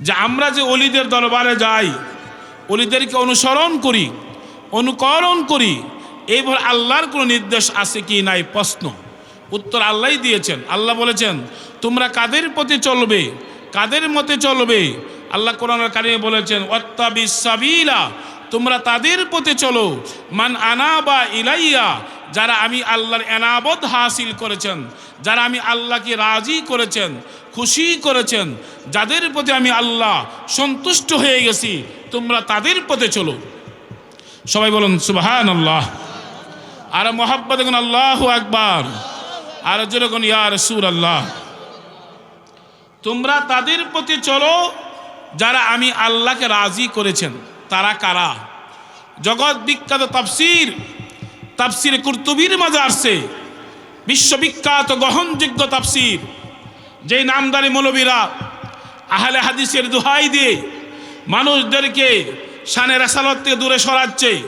যে আমরা যে অলিদের দরবারে যাই, অলিদেরকে অনুসরণ করি, অনুকরণ করি এইভাবে আল্লাহর কোনো নির্দেশ আছে কি নাই প্রশ্ন। উত্তর আল্লাহই দিয়েছেন। আল্লাহ বলেছেন, তোমরা কাদের প্রতি চলবে? কাদের মতে চলবে? আল্লাহ কোরআনের কারিমে বলেছেন অত্যাবিসাবিলা তোমরা তাদের পথে চলো। মান আনা বা ইলাইয়া, যারা আমি আল্লাহর এনাবত হাসিল করেছেন, যারা আমি আল্লাহকে রাজি করেছেন খুশি করেছেন, যাদের প্রতি আমি আল্লাহ সন্তুষ্ট হয়ে গেছি, তোমরা তাদের পথে চলো। সবাই বলুন সুবাহান আল্লাহ আর মোহাব্বত এখন আল্লাহ আকবার। আর যেরকম ইয়ার সুর আল্লাহ তোমরা তাদের প্রতি চলো, যারা আমি আল্লাহকে রাজি করেছেন। তারা কারা? জগৎ বিখ্যাত তাফসির তাফসির কুর্তুবির মাঝে আসছে। বিশ্ববিখ্যাত গ্রহণযোগ্য তাফসির। যেই নামদারি মৌলবীরা আহলে হাদিসের দোহাই দিয়ে মানুষদেরকে শানে রাসালত থেকে দূরে সরাচ্ছে,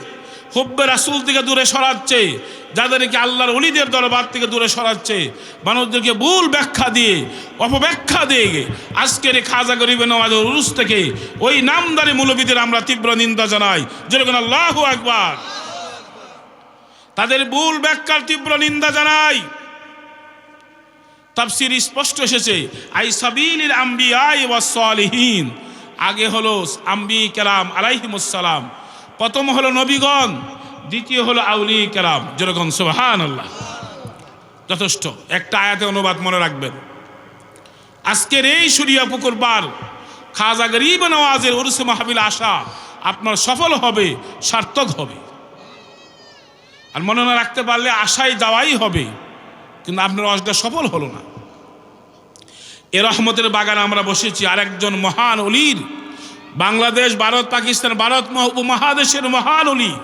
হুব্বে রাসুল থেকে দূরে সরাচ্ছে, যাদেরকে আল্লাহর অলিদের দরবার থেকে দূরে সরাচ্ছে, মানুষদেরকে ভুল ব্যাখ্যা দিয়ে, অপব্যাখ্যা দিয়ে আজকের এই খাজা গরিবে নওয়াজের উরুস থেকে ওই নামদারি মৌলবীদের আমরা তীব্র নিন্দা জানাই। যেরকম আল্লাহ আকবার। তাদের ভুল ব্যাখ্যার তীব্র নিন্দা জানাই। তাফসির স্পষ্ট এসেছে, আই সাবিলির আম্বিয়াই ওয়াসলিহীন আগে হলো আম্বি কেরাম আলাইহিমুসালাম প্রথম হলো নবীগণ, দ্বিতীয় হলো আউলি কেরাম যেরকম সুবাহান আল্লাহ যথেষ্ট, একটা আয়াতে অনুবাদ মনে রাখবেন। আজকের এই সুরিয়া পুকুর বার খাজা গরিব নওয়াজের উরুস মাহাবিল আশা আপনার সফল হবে, সার্থক হবে। আর মনে না রাখতে পারলে আশায় যাওয়াই হবে। কিন্তু আপনার অসটা সফল হলো না। এ রহমতের বাগানে আমরা বসেছি, আরেকজন মহান অলির। বাংলাদেশ, ভারত, পাকিস্তান, ভারত মহা- উপমহাদেশের মহান অলি।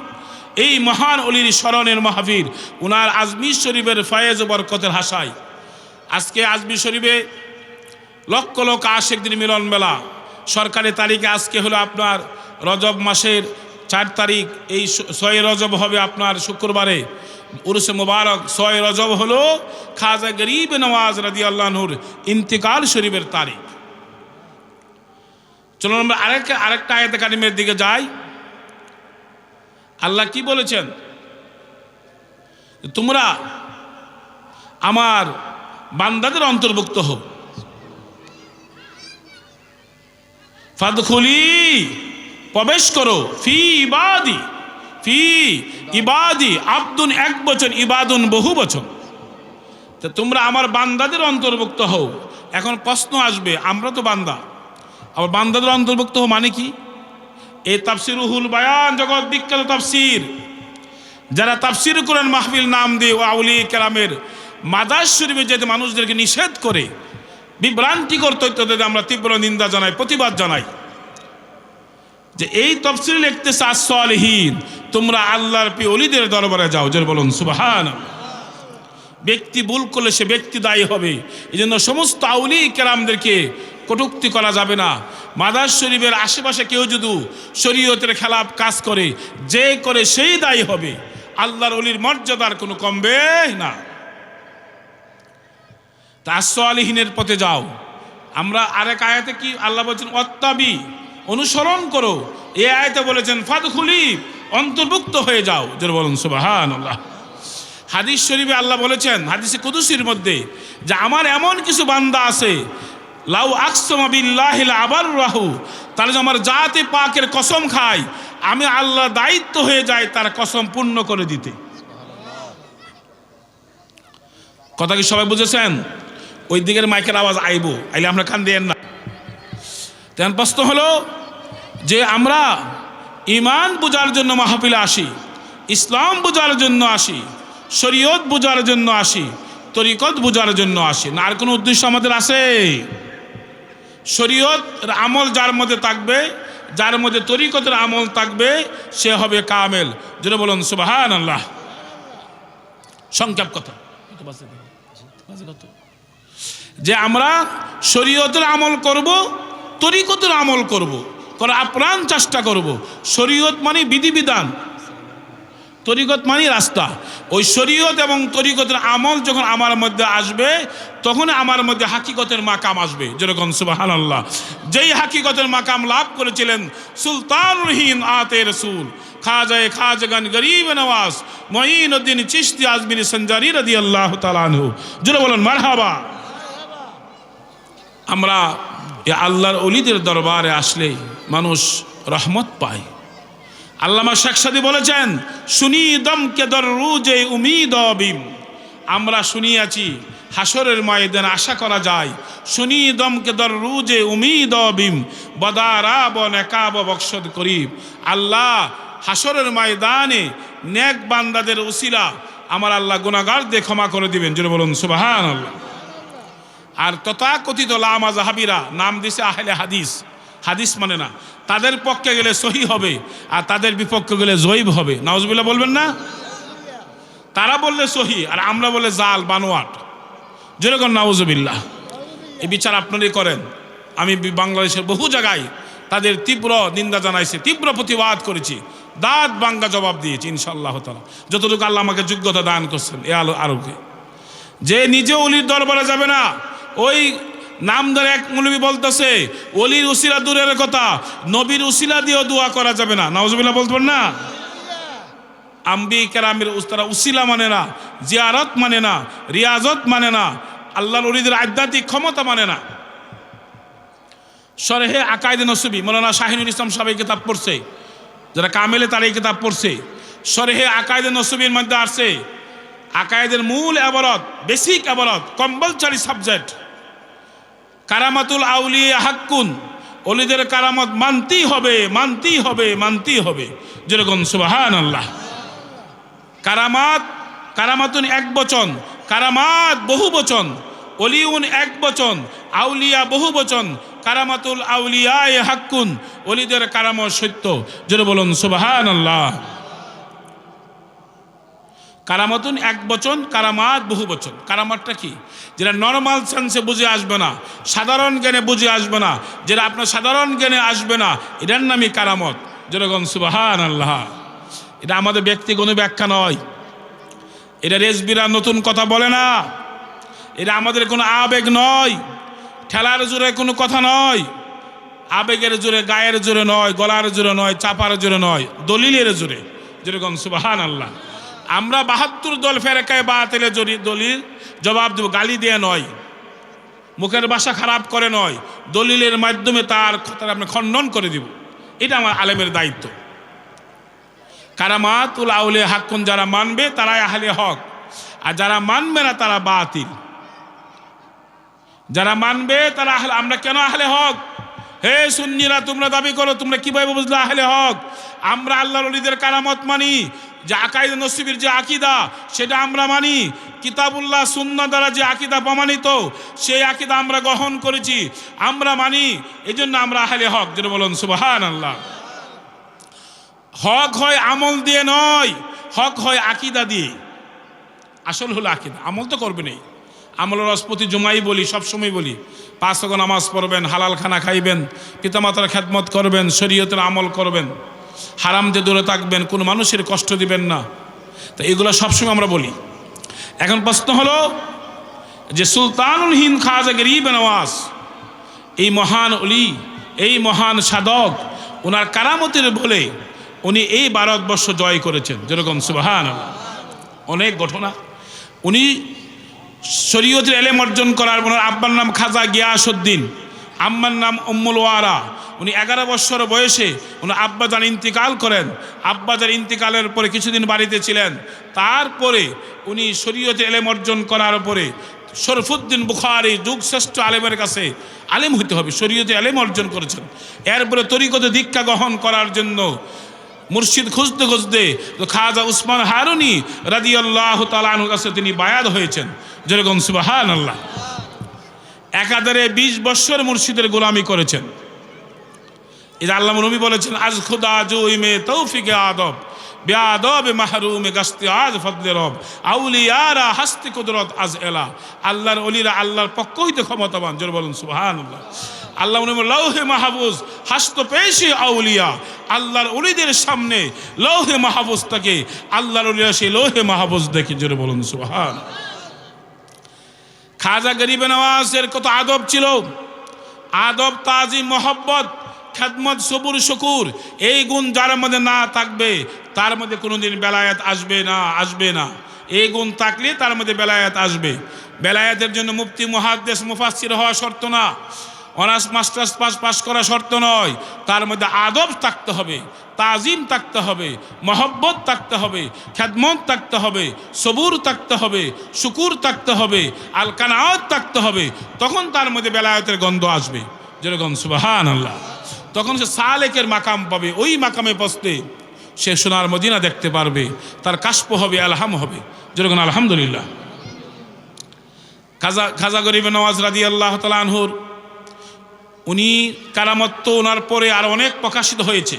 এই মহান অলির স্মরণের মহাবীর উনার আজমির শরীফের ফয়েজ বরকতের হাসায়। আজকে আজমির শরীফে লক্ষ লক্ষ আশেকদিন মিলন মেলা। সরকারি তারিখে আজকে হলো আপনার রজব মাসের চার তারিখ। এই ছয় রজব হবে আপনার শুক্রবারে। উরুসে মুবারক ছয় রজব হলো খাজা গরিব নওয়াজ রাদি আল্লাহনুর ইন্তিকাল শরীফের তারিখ। চলুন আমরা আরেকটা আরেকটা আয়াত কারিমের দিকে যাই। আল্লাহ কি বলেছেন? তোমরা আমার বান্দাদের অন্তর্ভুক্ত হোক ফাদখুলি, প্রবেশ করো ফি ইবাদি। ফি ইবাদি আব্দুন এক বছর ইবাদুন বহু বছর তো তোমরা আমার বান্দাদের অন্তর্ভুক্ত হও। এখন প্রশ্ন আসবে, আমরা তো বান্দা। আবার বান্দাদের অন্তর্ভুক্ত হও মানে কি? এই তাফসিরুহুল বায়ান, জগৎ বিখ্যাত তাফসির। যারা তাফসির করেন মাহফিল নাম দিয়ে ও আউলি কেরামের মাদার শরীফে যেতে মানুষদেরকে নিষেধ করে, বিভ্রান্তিকর তথ্য আমরা তীব্র নিন্দা জানাই, প্রতিবাদ জানাই। যে এই তফসিল লিখতেছে আসলহীন তোমরা আল্লাহর পি অলিদের দরবারে যাও যে বলুন সুবাহান ব্যক্তি ভুল করলে সে ব্যক্তি দায়ী হবে। এই জন্য সমস্ত আউলি কেরামদেরকে কটুক্তি করা যাবে না। মাদার শরীফের আশেপাশে কেউ যদি শরীয়তের খেলাপ কাজ করে, যে করে সেই দায়ী হবে। আল্লাহর অলির মর্যাদার কোনো কমবে না। তা আশ্রয় আলিহীনের পথে যাও। আমরা আরেক আয়াতে কি আল্লাহ বলছেন অত্যাবি অনুসরণ করো। এ আয়াতে বলেছেন, ফাদখুলি, অন্তর্ভুক্ত হয়ে যাও। যেটা বলুন সুবাহান হাদিস শরীফে আল্লাহ বলেছেন, হাদিসে কুদুসির মধ্যে, যে আমার এমন কিছু বান্দা আছে, লাউ আকসমা বিল্লাহিল আবার রাহু তাহলে আমার জাতে পাকের কসম খায়, আমি আল্লাহ দায়িত্ব হয়ে যায় তার কসম পূর্ণ করে দিতে। কথা কি সবাই বুঝেছেন? ওই দিকের মাইকের আওয়াজ আইব, আইলে আমরা কান দিয়েন না। তেমন প্রশ্ন হলো যে আমরা ইমান বোঝার জন্য মাহফিলে আসি, ইসলাম বোঝার জন্য আসি, শরীয়ত বোঝার জন্য আসি, তরিকত বোঝার জন্য আসি। না, আর কোনো উদ্দেশ্য আমাদের আছে? শরীয়ত আমল যার মধ্যে থাকবে, যার মধ্যে তরিকতের আমল থাকবে, সে হবে কামেল। যেটা বলুন সুবাহান আল্লাহ সংক্ষেপ কথা? যে আমরা শরীয়তের আমল করব, তরিকতের আমল করব। করা আপ্রাণ চেষ্টা করব। শরীয়ত মানে বিধিবিধান, তরিকত মানে রাস্তা। ওই শরীয়ত এবং তরিকতের আমল যখন আমার মধ্যে আসবে তখন আমার মধ্যে হাকিকতের মাকাম আসবে। যেরকম সুবাহান আল্লাহ যেই হাকিকতের মাকাম লাভ করেছিলেন সুলতানুরহীন আতে রসুল, খাজায় খাজগান গরিব নওয়াজ মঈন উদ্দিন চিস্তি আজমিন সঞ্জারি রদি আল্লাহ তালানহু জুড়ে বলেন, মারহাবা। আমরা এ আল্লাহর অলিদের দরবারে আসলে মানুষ রহমত পায়। আল্লামা শেখ সাদি বলেছেন শুনি দমকে দর রুজে উমিদ বিম আমরা শুনিয়াছি হাসরের ময়দান আশা করা যায় শুনি দমকে দর রুজে উমিদ বিম বদারাব নেকাব বক্সদ করিব। আল্লাহ হাসরের ময়দানে নেক বান্দাদের উসিলা আমার আল্লাহ গুনাগারদের ক্ষমা করে দিবেন। যেটা বলুন সুবাহান আল্লাহ আর তথাকথিত লামা জাহাবিরা নাম দিছে আহলে হাদিস। হাদিস মানে না, তাদের পক্ষে গেলে সহি হবে আর তাদের বিপক্ষে গেলে জৈব হবে। নওয়াজবিল্লা বলবেন না? তারা বললে সহি আর আমরা বলে জাল, বানোয়াট। যেরকম নওয়াজবিল্লাহ এই বিচার আপনারই করেন। আমি বাংলাদেশের বহু জায়গায় তাদের তীব্র নিন্দা জানাইছে, তীব্র প্রতিবাদ করেছি। দাঁত বাঙ্গা জবাব দিয়েছি ইনশাল্লাহ তালা যতটুকু আল্লাহ আমাকে যোগ্যতা দান করছেন, এ আলো আরোকে যে নিজে অলির দরবারে যাবে না ওই নাম ধরে এক মুলবি বলতেছে, অলির উসিলা দূরের কথা, নবীর উসিলা দিয়েও দোয়া করা যাবে না। নওয়াজবিল্লাহ বলতে না? আম্বি কেরামের তারা উসিলা মানে না, জিয়ারত মানে না, রিয়াজত মানে না, আল্লাহর অলিদের আধ্যাত্মিক ক্ষমতা মানে না। সরেহে আকায়দে নসবি, মৌলানা শাহিনুল ইসলাম সাহেব এই কিতাব পড়ছে, যারা কামেলে তারা এই কিতাব পড়ছে। সরেহে আকায়দে নসবির মধ্যে আসছে, আকায়েদের মূল আবরত বেসিক আবরত কম্পালসারি সাবজেক্ট কারামাতুল আউলিয়া হাক্কুন। অলিদের কারামত মানতেই হবে মানতেই হবে মানতেই হবে। যেরকম সুবাহান আল্লাহ কারামাত, কারামাতুন এক বচন, কারামাত বহু বচন, অলিউন এক বচন, আউলিয়া বহু বচন, কারামাতুল আউলিয়ায় হাক্কুন, অলিদের কারামত সত্য। যেটা বলুন সুবাহান আল্লাহ কারামাতুন এক বচন, কারামাত বহু বচন। কারামাতটা কি? যেটা নর্মাল সেন্সে বুঝে আসবে না, সাধারণ জ্ঞানে বুঝে আসবে না, যেটা আপনার সাধারণ জ্ঞানে আসবে না, এটার নামই কারামত। যেরকম সুবাহান আল্লাহ এটা আমাদের ব্যক্তি কোনো ব্যাখ্যা নয়। এটা রেসবিরা নতুন কথা বলে না। এটা আমাদের কোনো আবেগ নয়। ঠেলার জোরে কোনো কথা নয়। আবেগের জোরে, গায়ের জোরে নয়, গলার জোরে নয়, চাপার জোরে নয়, দলিলের জোরে। যেরকম সুবাহান আল্লাহ আমরা বাহাত্তর দল ফেরেকায় বাতিলে দলিল জবাব দেব, গালি দিয়ে নয়, মুখের বাসা খারাপ করে নয়, দলিলের মাধ্যমে তার কথার আমরা খণ্ডন করে দিব। এটা আমার আলেমের দায়িত্ব। কারামাতুল আউলে হাক্কুন, যারা মানবে তারাই আহলে হক, আর যারা মানবে না তারা বাতিল। যারা মানবে তারা আমরা কেন আহলে হক? হে সুন্নিরা, তোমরা দাবি করো, তোমরা কীভাবে বুঝলে আহলে হক? আমরা আল্লাহর অলিদের কারামত মানি, যে আকাইদ নসিবির যে আকিদা, সেটা আমরা মানি। কিতাবুল্লাহ সুন্না দ্বারা যে আকিদা প্রমাণিত, সেই আকিদা আমরা গ্রহণ করেছি। আমরা মানি এই জন্য আমরা আহলে হক। যেটা বলুন সুবাহান আল্লাহ হক হয় আমল দিয়ে নয়, হক হয় আকিদা দিয়ে। আসল হলো আকিদা। আমল তো করবে নেই। আমল রসপতি জুমাই বলি, সবসময় বলি। পাঁচ ওয়াক্ত নামাজ পড়বেন, হালাল খানা খাইবেন, পিতামাতার খেদমত করবেন, শরীয়তের আমল করবেন, হারাম দিয়ে দূরে থাকবেন, কোনো মানুষের কষ্ট দিবেন না। তো এগুলো সবসময় আমরা বলি। এখন প্রশ্ন হলো যে সুলতানুল হিন্দ খাজা গরিব নওয়াজ, এই মহান অলি, এই মহান সাধক ওনার কারামতের বলে উনি এই ভারতবর্ষ জয় করেছেন। যেরকম সুবাহান অনেক ঘটনা। উনি শরীয়তের এলেম অর্জন করার ওনার আব্বার নাম খাজা গিয়াসুদ্দিন আম্মার নাম উম্মুল ওয়ারা। উনি এগারো বছর বয়সে উনি আব্বাজান ইন্তিকাল করেন আব্বাজান ইন্তিকালের পরে কিছুদিন বাড়িতে ছিলেন, তারপরে উনি শরীয়তে এলেম অর্জন করার পরে শরফুদ্দিন বুখারি, যুগ শ্রেষ্ঠ আলেমের কাছে আলেম হইতে হবে শরীয়তে আলেম অর্জন করেছেন। এরপরে তরিকতে দীক্ষা গ্রহণ করার জন্য মুর্শিদ খুঁজতে খুঁজতে খাজা উসমান হারুনি রাজি আল্লাহ তালানুর কাছে তিনি বায়াত হয়েছেন। যেরকম সুবাহান আল্লাহ একাধারে বিশ বৎসর মুর্শিদের গোলামি করেছেন। এটা আল্লাহ নবী বলেছেন, আজ খুদা জুইমে তৌফিকে আদব, বেআদব মাহরুমে গাস্তি আজ ফদলে রব, আউলিয়ারা হাস্তি কুদরত আজ এলা। আল্লাহর অলিরা আল্লাহর পক্ষ হইতে ক্ষমতাবান, জোর বলুন সুবহানাল্লাহ। আল্লাহ বললেন, লৌহে মাহফুজ হাস্ত পেয়েছে আউলিয়া। আল্লাহর অলিদের সামনে লৌহে মাহফুজ থাকে আল্লাহর অলিয়া সেই লৌহে মাহফুজ দেখে জোরে বলুন সুহান খাজা গরিবে নওয়াজের কত আদব ছিল। আদব তাজিম মোহব্বত খেদমত সবুর শকুর এই গুণ যার মধ্যে না থাকবে তার মধ্যে কোনোদিন বেলায়াত আসবে না আসবে না। এই গুণ থাকলে তার মধ্যে বেলায়াত আসবে। বেলায়াতের জন্য মুফতি মহাদ্দেশ মুফাসির হওয়া শর্ত না। অনার্স মাস্টার্স পাস পাস করা শর্ত নয়। তার মধ্যে আদব থাকতে হবে, তাজিম থাকতে হবে, মহব্বত থাকতে হবে খ্যাদমত থাকতে হবে, সবুর থাকতে হবে, শুকুর থাকতে হবে আল কানাওয়াত থাকতে হবে। তখন তার মধ্যে বেলায়তের গন্ধ আসবে। যেরকম সুবাহান আল্লাহ তখন সে সালেকের মাকাম পাবে, ওই মাকামে বসতে সে সোনার মদিনা দেখতে পারবে, তার কাশপ হবে, আলহাম হবে। যেরকম আলহামদুলিল্লাহ। খাজা খাজা গরিব নওয়াজ রাদি আল্লাহ তালানহুর উনি কারামত্ব ওনার পরে আর অনেক প্রকাশিত হয়েছে।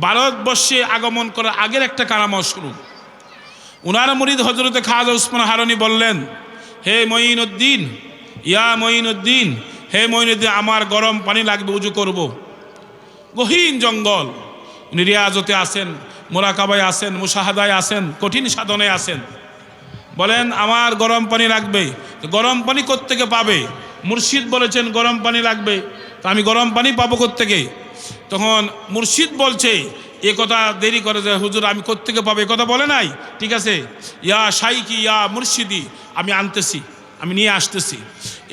ভারতবর্ষে আগমন করার আগের একটা কারামত শুরু। উনার মুরিদ হজরতে খাজা উসমান হারনি বললেন, হে মঈন উদ্দিন ইয়া মঈনুদ্দিন, হে মঈনুদ্দিন, আমার গরম পানি লাগবে, উজু করব। গহীন জঙ্গল। উনি রিয়াজতে আসেন, মোরাকাবায় আসেন, মুশাহাদায় আসেন, কঠিন সাধনে আসেন। বলেন, আমার গরম পানি লাগবে। গরম পানি কোত্থেকে পাবে? মুর্শিদ বলেছেন, গরম পানি লাগবে। তো আমি গরম পানি পাবো কোত্থেকে? তখন মুর্শিদ বলছে, এ কথা দেরি করে যে হুজুর, আমি কোত্থেকে পাবো? এ কথা বলে নাই, ঠিক আছে? ইয়া সাইকি ইয়া মুর্শিদি, আমি আনতেছি, আমি নিয়ে আসতেছি।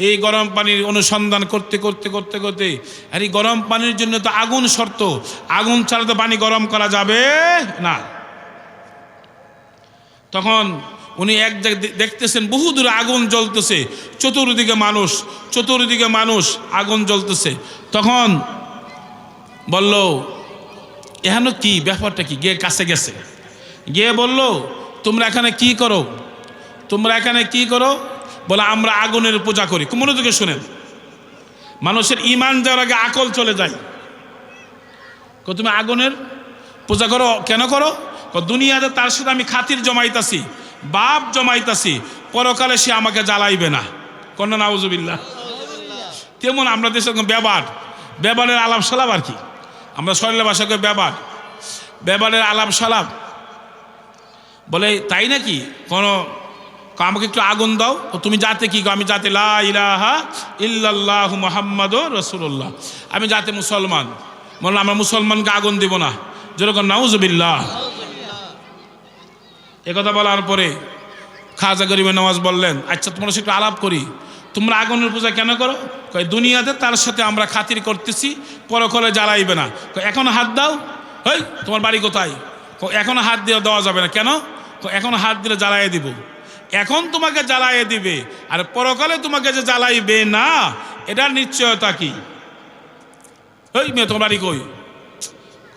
এই গরম পানির অনুসন্ধান করতে করতে করতে করতে, আর এই গরম পানির জন্য তো আগুন শর্ত। আগুন ছাড়া তো পানি গরম করা যাবে না। তখন উনি এক দেখতেছেন বহু দূরে আগুন জ্বলতেছে। চতুর্দিকে মানুষ চতুর্দিকে মানুষ আগুন জ্বলতেছে। তখন বলল এখানে কি? ব্যাপারটা কি? গিয়ে কাছে গেছে। গিয়ে বলল, তোমরা এখানে কি করো? তোমরা এখানে কি করো? বলে, আমরা আগুনের পূজা করি। মনোযোগে শুনেন। মানুষের ইমান যাওয়ার আগে আকল চলে যায়। তুমি আগুনের পূজা করো? কেন করো? দুনিয়াতে তার সাথে আমি খাতির জমাইতাছি। বাপ জমাইতাছি, পরকালে সে আমাকে জ্বালাইবে না। কন্যা নাউজুবিল্লাহ। তেমন আমরা দেশের ব্যবহার ব্যবহারের আলাপ সালাপ আর কি? আমরা সরলা ভাষাকে ব্যবহার ব্যবহারের আলাপ সালাপ। বলে, তাই নাকি? কোনো আমাকে একটু আগুন দাও। ও তুমি যাতে কি? আমি যাতে লা ইলাহা ইল্লাল্লাহ মুহাম্মাদ রসুল্লাহ আমি যাতে মুসলমান। বললাম আমরা মুসলমানকে আগুন দিব না। যেরকম, নাউজবিল্লাহ। একথা বলার পরে খাজা গরিবের নওয়াজ বললেন আচ্ছা তোমরা সে একটু আলাপ করি। তোমরা আগুনের পূজা কেন করো? কয়, দুনিয়াতে তার সাথে আমরা খাতির করতেছি, পরকলে জ্বালাইবে না। এখন হাত দাও। হই তোমার বাড়ি কোথায়? এখন হাত দিয়ে দেওয়া যাবে না। কেন? এখন হাত দিলে জ্বালাইয়ে দিব। এখন তোমাকে জ্বালাইয়ে দিবে, আর পরকালে তোমাকে যে জ্বালাইবে না, এটার নিশ্চয়তা কি? ওই মেয়ে, তোমার বাড়ি কই?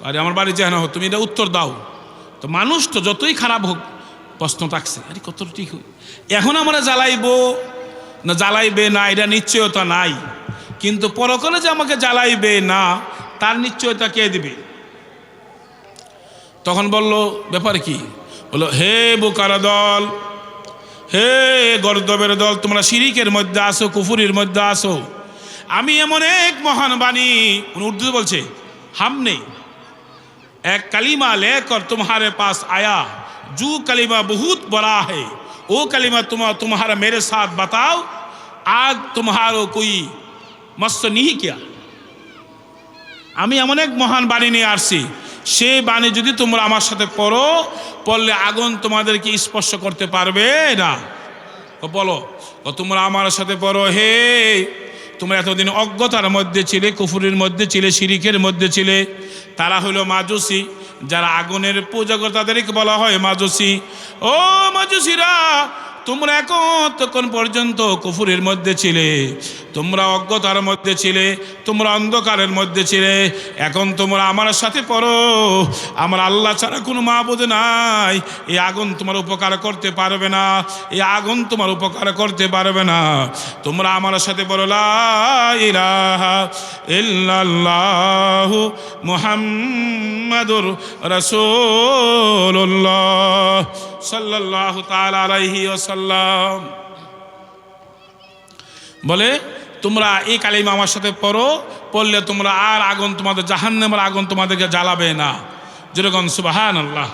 আরে, আমার বাড়ি যেন তুমি এটা উত্তর দাও। তো মানুষ তো যতই খারাপ হোক প্রশ্ন থাকছে, আরে কত ঠিক এখন আমরা জ্বালাইব? না জ্বালাইবে না, এটা নিশ্চয়তা নাই। কিন্তু পরকালে যে আমাকে জ্বালাইবে না, তার নিশ্চয়তা কে দিবে? তখন বলল, ব্যাপার কি? বলল, হে বোকার দল, হে গর্দবের দল, তোমরা শিরিকের মধ্যে আসো কুফুরির মধ্যে আসো আমি এমন এক মহান বাণী উর্দু বলছে হামনে এক কালিমা লে কর তোমারে পাশ আয়া। जो कलीमा बहुत बड़ा है वो कलीमा तुम तुम्हारा मेरे साथ बताओ आज तुम्हारो कोई मस्त नहीं किया আমি এমন এক মহান বাণী নিয়ে আসছি সেই বাণী যদি তোমরা আমার সাথে পড়ো পড়লে আগুন তোমাদেরকে স্পর্শ করতে পারবে না ও বলো ও তোমরা আমার সাথে পড়ো হে তোমরা এতদিন অজ্ঞতার মধ্যে ছিলে কুফুরের মধ্যে ছিলে শিরিকের মধ্যে ছিলে তারা হলো মাজুসি যারা আগুনের পূজা করে তাদেরকে বলা হয় মাজুসি। ও মাজুসিরা, তোমরা এখন তখন পর্যন্ত কুফুরের মধ্যে ছিলে। তোমরা অজ্ঞতার মধ্যে ছিলে, তোমরা অন্ধকারের মধ্যে ছিলে। এখন তোমরা আমার সাথে পড়ো। আমার আল্লাহ ছাড়া কোনো মাহবুদ নাই। এই আগুন তোমার উপকার করতে পারবে না। এই আগুন তোমার উপকার করতে পারবে না। তোমরা আমার সাথে পড়ো, লা ইলাহা ইল্লাল্লাহু মুহাম্মাদুর আলাইহি ওয়াসাল্লাম। বলে তোমরা এই কালিমা আমার সাথে পড়ো, পড়লে তোমরা আর আগুন তোমাদের, জাহান্নামের আগুন তোমাদেরকে জ্বালাবে না। যেরকম সুবাহান আল্লাহ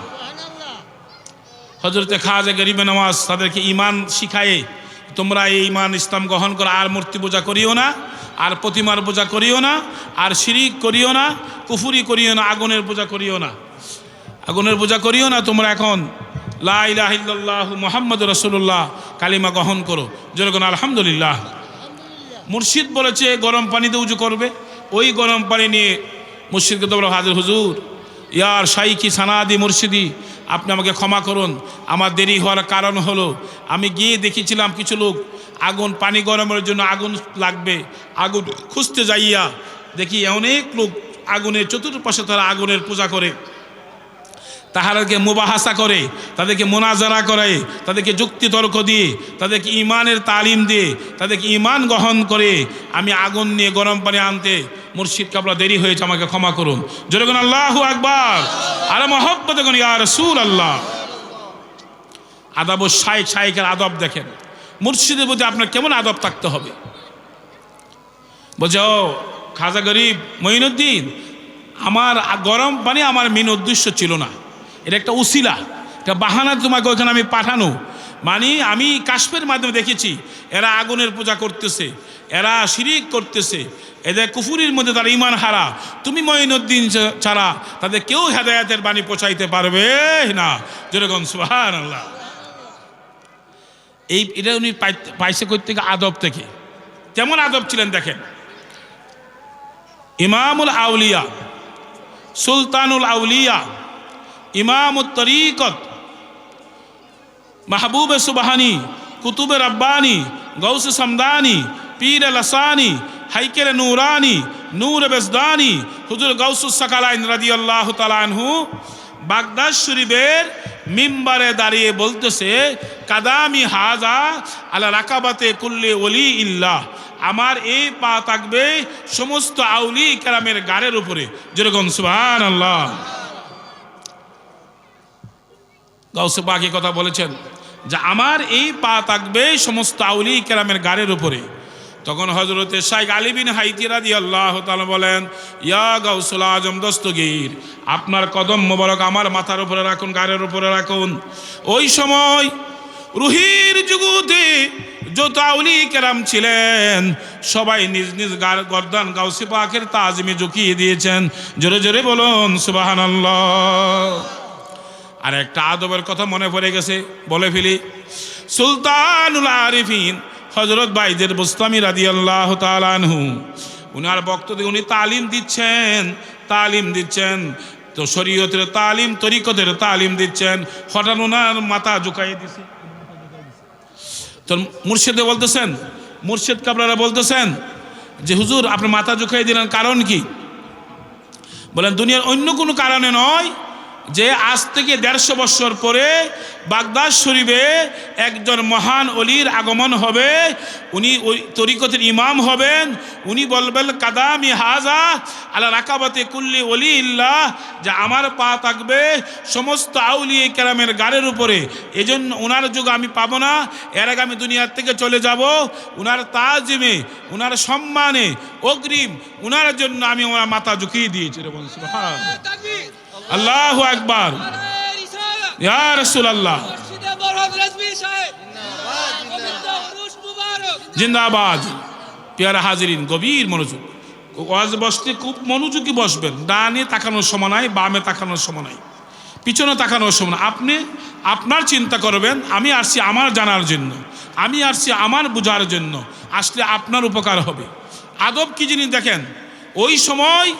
হজরতে খাজা গরিবে নামাজ তাদেরকে ইমান শিখায়ে তোমরা এই ইমান ইসলাম গ্রহণ করো আর মূর্তি পূজা করিও না, আর প্রতিমার পূজা করিও না, আর শিরিক করিও না, কুফুরি করিও না, আগুনের পূজা করিও না। আগুনের পূজা করিও না, তোমরা এখন লাহ মোহাম্মদ রসুল্লাহ কালিমা গ্রহণ করো। যেরকম আলহামদুলিল্লাহ। মুর্শিদ বলেছে, গরম পানিতে উঁচু করবে। ওই গরম পানি নিয়ে মুর্শিদকে তোমরা হাজির হুজুর, ইয়ার সাইকি সানাদি মুর্শিদি, আপনি আমাকে ক্ষমা করুন। আমার দেরি হওয়ার কারণ হলো, আমি গিয়ে দেখেছিলাম কিছু লোক, আগুন, পানি গরমের জন্য আগুন লাগবে, আগুন খুঁজতে যাইয়া দেখি অনেক লোক আগুনের চতুর্পাশে তারা আগুনের পূজা করে। তাহারকে মুবাহাসা করে, তাদেরকে মোনাজারা করে, তাদেরকে যুক্তি তর্ক দিয়ে, তাদেরকে ইমানের তালিম দিয়ে, তাদেরকে ইমান গ্রহণ করে আমি আগুন নিয়ে গরম পানি আনতে মুর্শিদ কাবলা দেরি হয়েছে, আমাকে ক্ষমা করুন। যেরকম আল্লাহ আকবার। আরে মহব্বত ইয়া রসুল আল্লাহ আদাব শাইক শাইকের আদব দেখেন। মুর্শিদের প্রতি আপনার কেমন আদব থাকতে হবে? ও খাজা গরিব মঈনুদ্দিন, আমার গরম পানি আমার মেন উদ্দেশ্য ছিল না। এটা একটা উসিলা, একটা বাহানা তোমাকে ওখানে আমি পাঠানো। মানে আমি কাশ্মের মাধ্যমে দেখেছি, এরা আগুনের পূজা করতেছে, এরা শিরিক করতেছে, এদের কুফুরির মধ্যে তারা ইমান হারা। তুমি মঈনুদ্দিন ছাড়া তাদের কেউ হেদায়াতের বাণী পৌঁছাইতে পারবে না। যেরকম সুহান আল্লাহ এই এটা উনি পাই- পাইছে করতে আদব থেকে। কেমন আদব ছিলেন দেখেন। ইমামুল আউলিয়া, সুলতানুল আউলিয়া ইমামুত তরিকত, মাহবুব সুবাহানি, কুতুবে রব্বানি গৌস সমদানি, পীর লসানি, হাইকের নূরানি, নূর বেজদানি, হুজুর গৌসুস সাকালাইন রাদি আল্লাহ তালানহু বাগদাদ শরীফের মিম্বারে দাঁড়িয়ে বলতেছে, কাদামি হাজা আলা রাকাবাতে কুল্লে ওলি ইল্লাহ। আমার এই পা থাকবে সমস্ত আউলি কেরামের গাড়ের উপরে। যেরকম সুহান আল্লাহ গাউসে পাকি কথা বলেছেন যে আমার এই পা থাকবে সমস্ত আউলি কেরামের গাড়ের উপরে। তখন হজরতে শাইক আলিবিন হাইতিরা দিয়ে আল্লাহ তালা বলেন, ইয়া গাউসুল আজম দস্তগীর, আপনার কদম মোবারক আমার মাথার উপরে রাখুন, গাড়ের উপরে রাখুন। ওই সময় রুহির যুগুতে যত আউলি কেরাম ছিলেন, সবাই নিজ নিজ গার গর্দান গাউসি পাকের তাজমে ঝুঁকিয়ে দিয়েছেন। জোরে জোরে বলুন সুবাহান আর একটা আদবের কথা মনে পড়ে গেছে, বলে ফেলি। সুলতানুল আরিফিন হজরত বাইদের বুস্তামি রাদি আল্লাহ তালানহু উনার বক্তব্যে উনি তালিম দিচ্ছেন তালিম দিচ্ছেন, তো শরীয়তের তালিম, তরিকতের তালিম দিচ্ছেন। হঠাৎ ওনার মাথা ঝুঁকাইয়ে দিছে। তো মুর্শিদে বলতেছেন, মুর্শিদ কাবলারা বলতেছেন যে, হুজুর, আপনি মাথা ঝুঁকাই দিলেন কারণ কি? বলেন, দুনিয়ার অন্য কোনো কারণে নয় যে আজ থেকে দেড়শো বছর পরে বাগদাদ শরীফে একজন মহান অলির আগমন হবে, উনি ওই তরিকতের ইমাম হবেন, উনি বলবেন, কাদামি হাজা আলা রাকাবাতে কুল্লি অলি ইল্লাহ যে আমার পা থাকবে সমস্ত আউলি এই ক্যারামের গাড়ের উপরে। এজন্য ওনার যুগ আমি পাবো না, এর আগে আমি দুনিয়ার থেকে চলে যাব। উনার তাজিমে, উনার সম্মানে, অগ্রিম, উনার জন্য আমি ওনার মাথা ঝুঁকিয়ে দিয়েছি রে বলছি আল্লাহ আকবার। ইয়া উরুস মুবারক জিন্দাবাদ। পেয়ারা হাজিরিন, গভীর মনোযোগ। ওয়াজ বসতে খুব মনোযোগী বসবেন। ডানে তাকানোর সময় নাই, বামে তাকানোর সময় নাই। পিছনে তাকানোর সময়। আপনি আপনার চিন্তা করবেন, আমি আসছি আমার জানার জন্য। আমি আসছি আমার বোঝার জন্য। আসলে আপনার উপকার হবে। আদব কি জিনিস দেখেন? ওই সময়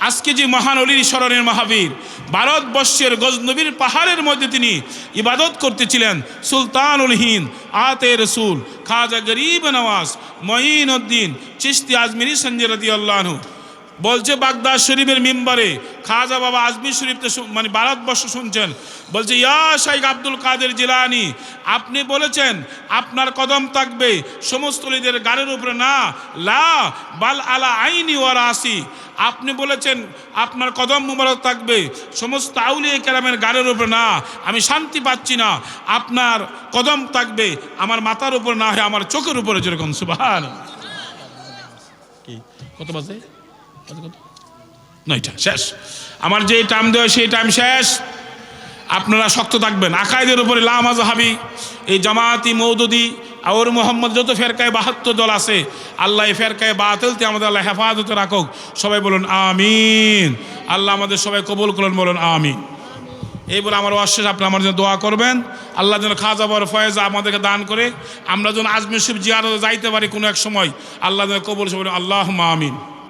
আজকে যে মহান অলির স্মরণের মহাবীর, ভারতবর্ষের গজনবীর পাহাড়ের মধ্যে তিনি ইবাদত করতেছিলেন, সুলতানুল হিন্দ, আতে রসুল, খাজা গরিব নওয়াজ মঈন উদ্দিন চিস্তি আজমিরি সঞ্জয় রদি আল্লাহনু বলছে বাগদাদ শরীফের মেম্বারে, খাজা বাবা আজমির শরীফতে মানে ভারতবর্ষ শুনছেন। বলছে, ইয়া শাইখ আব্দুল কাদের জিলানি, আপনি বলেছেন আপনার কদম থাকবে সমস্ত লিদের গাড়ির উপরে। না, লা বাল আলা আইনি ওয়ারা আসি আপনি বলেছেন আপনার কদম মুবারক থাকবে সমস্ত আউলিয়া কেরামের গাড়ির উপরে। না, আমি শান্তি পাচ্ছি না, আপনার কদম থাকবে আমার মাথার উপর, না হয় আমার চোখের উপরে যেরকম সুবাহান কত বাজে? নয়টা শেষ। আমার যে টাইম দেওয়া সেই টাইম শেষ। আপনারা শক্ত থাকবেন। আকাইদের উপরে লামাজহাবি এই জামাতি, মৌদুদি আউর মোহাম্মদ, যত ফেরকায় বাহাত্তর দল আছে, আল্লাহ এই ফেরকায় বাতিলতে আমাদের আল্লাহ হেফাজতে রাখুক। সবাই বলুন আমিন। আল্লাহ আমাদের সবাই কবুল করুন, বলুন আমিন। এই বলে আমার অশেষ আপনি আমার জন্য দোয়া করবেন। আল্লাহ যেন খাজা বর ফয়েজ আমাদেরকে দান করে। আমরা যেন আজমির শিব জিয়ারতে যাইতে পারি কোনো এক সময়। আল্লাহ যেন কবুল সে বলুন আল্লাহ আমিন।